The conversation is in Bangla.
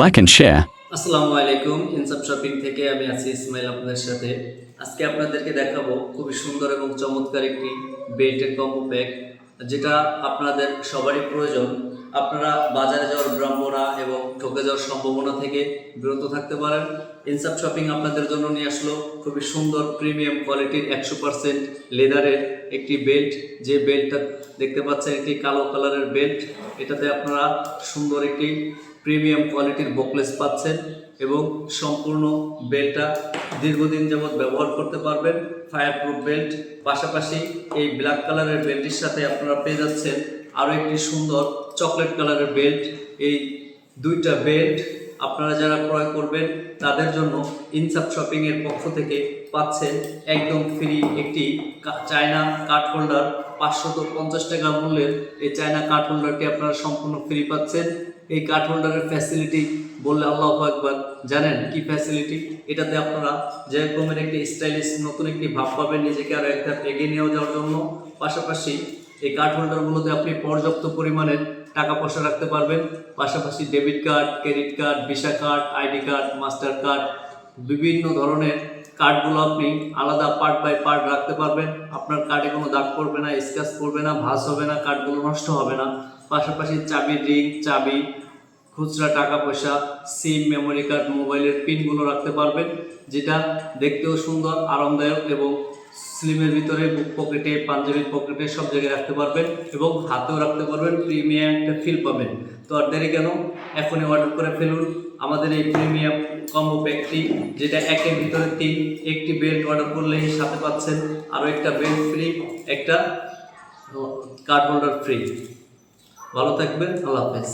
like and share. আসসালামু আলাইকুম ইনসাপ শপিং থেকে আমি আছি ইসমাইল আপনাদের সাথে। আজকে আপনাদেরকে দেখাবো খুবই সুন্দর এবং চমৎকার একটি বেল্টের কম্বো প্যাক যেটা আপনাদের সবারই প্রয়োজন। আপনারা বাজারে যাওয়ার ব্রাহ্মণা এবং ঠকে যাওয়ার সম্ভাবনা থেকে বিরত থাকতে পারেন। ইনসাপ শপিং আপনাদের জন্য নিয়ে আসলো খুবই সুন্দর প্রিমিয়াম কোয়ালিটির একশো পার্সেন্ট লেদারের একটি বেল্ট। যে বেল্টটা দেখতে পাচ্ছেন একটি কালো কালারের বেল্ট। এটাতে আপনারা সুন্দর একটি প্রিমিয়াম কোয়ালিটির বকলেস পাচ্ছেন এবং সম্পূর্ণ বেল্টটা দীর্ঘদিন যাবৎ ব্যবহার করতে পারবেন। ফায়ার প্রুফ বেল্ট পাশাপাশি এই ব্ল্যাক কালারের বেল্টের সাথে আপনারা পেয়ে যাচ্ছেন আরও একটি সুন্দর চকলেট কালারের বেল্ট এই দুইটা বেল্ট আপনারা যারা ক্রয় করবেন, তাদের জন্য ইনসাপ শপিং এর পক্ষ থেকে পাচ্ছেন একদম ফ্রি একটি চায়না কার্ড হোল্ডার। পাঁচশত পঞ্চাশ টাকা মূল্যের এই চায়না কার্ড হোল্ডারটি আপনারা সম্পূর্ণ ফ্রি পাচ্ছেন। এই কার্ড হোল্ডারের ফ্যাসিলিটি বললে আল্লাহ একবার জানেন কি ফ্যাসিলিটি এটাতে আপনারা যে রকমের একটি স্টাইলিশ নতুন একটি ভাব পাবেন, নিজেকে আরও একটা এগিয়ে নিয়ে যাওয়ার জন্য। পাশাপাশি এই কার্ড হোল্ডারগুলোতে আপনি পর্যাপ্ত পরিমাণের টাকা পয়সা রাখতে পারবেন। পাশাপাশি debit card credit card Visa card ID card Master card বিভিন্ন ধরনের কার্ডগুলো আপনি আলাদা পার্ট বাই পার্ট রাখতে পারবেন। আপনার কার্ডে কোনো দাগ পড়বে না স্ক্র্যাচ পড়বে না, ভাঁজ হবে না কার্ডগুলো নষ্ট হবে না। পাশাপাশি চাবি রিং চাবি, খুচরা টাকা পয়সা সিম মেমোরি কার্ড মোবাইলের পিনগুলো রাখতে পারবেন, যেটা দেখতেও সুন্দর, আরামদায়ক এবং স্লিমের ভিতরে বুক পকেটে, পাঞ্জাবির পকেটে সব জায়গায় রাখতে পারবেন এবং হাতেও রাখতে পারবেন প্রিমিয়াম একটা ফিল পাবেন। তো আর দেরি কেন? এখনই অর্ডার করে ফেলুন। আমাদের এই প্রিমিয়াম কম্বো প্যাকটি যেটা একের ভিতরে তিন, একটি বেল্ট অর্ডার করলেই সাথে পাচ্ছেন আরও একটা বেল্ট ফ্রি একটা কার্ড হোল্ডার ফ্রি ভালো থাকবেন, আল্লাহ হাফেজ।